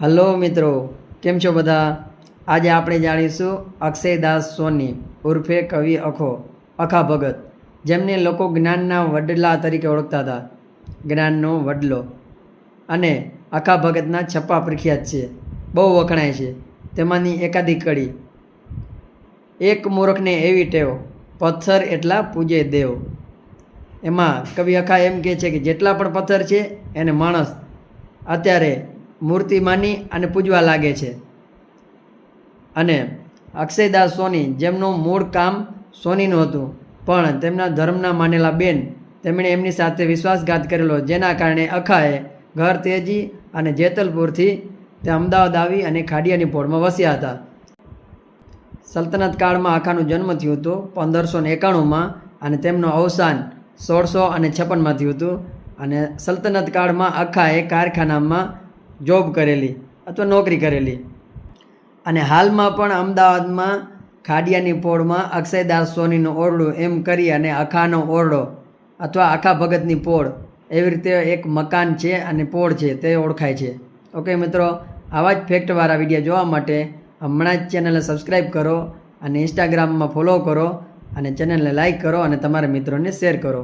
Hello મિત્રો, કેમ છો બધા? આજે આપણે જાણીશું અક્ષયદાસ સોની ઉર્ફે કવિ અખો, અખા ભગત, જેમને લોકો જ્ઞાનના વડલા તરીકે ઓળખતા હતા. જ્ઞાનનો વડલો અને અખા ભગતના છપ્પા પ્રખ્યાત છે. બહુ વખણાય છે. તેમાંની એકાદી કડી, એક મૂર્ખને એવી ટેવ, પથ્થર એટલા પૂજે દેવ. એમાં કવિ અખા એમ કહે છે કે, જેટલા પણ પથ્થર છે, એને માણસ અત્યારે મૂર્તિ માની અને પૂજવા લાગે છે. અને અક્ષયદાસ સોની જેમનું મૂળ કામ સોનીનું હતું, પણ તેમના ધર્મના માનેલા બેન તેમણે એમની સાથે વિશ્વાસઘાત કરેલો, જેના કારણે અખાએ ઘર તેજી અને જેતલપુરથી તે અમદાવાદ આવી અને ખાડિયાની પોળમાં વસ્યા હતા. સલ્તનત કાળમાં અખાનું જન્મ થયું હતું, પંદરસો ને એકાણુંમાં, અને તેમનું અવસાન સોળસો અને છપ્પનમાં થયું હતું. અને સલ્તનત કાળમાં અખાએ કારખાનામાં જોબ કરેલી અથવા નોકરી કરેલી. અને હાલમાં પણ અમદાવાદમાં ખાડિયાની પોળમાં અક્ષયદાસ સોનીનું ઓરડું એમ કરી અને અખાનો ઓરડો અથવા આખા ભગતની પોળ એવી રીતે એક મકાન છે અને પોળ છે તે ઓળખાય છે. ઓકે મિત્રો, આવા જ ફેક્ટવાળા વીડિયો જોવા માટે હમણાં જ ચેનલને સબસ્ક્રાઈબ કરો અને ઇન્સ્ટાગ્રામમાં ફોલો કરો અને ચેનલને લાઈક કરો અને તમારા મિત્રોને શેર કરો.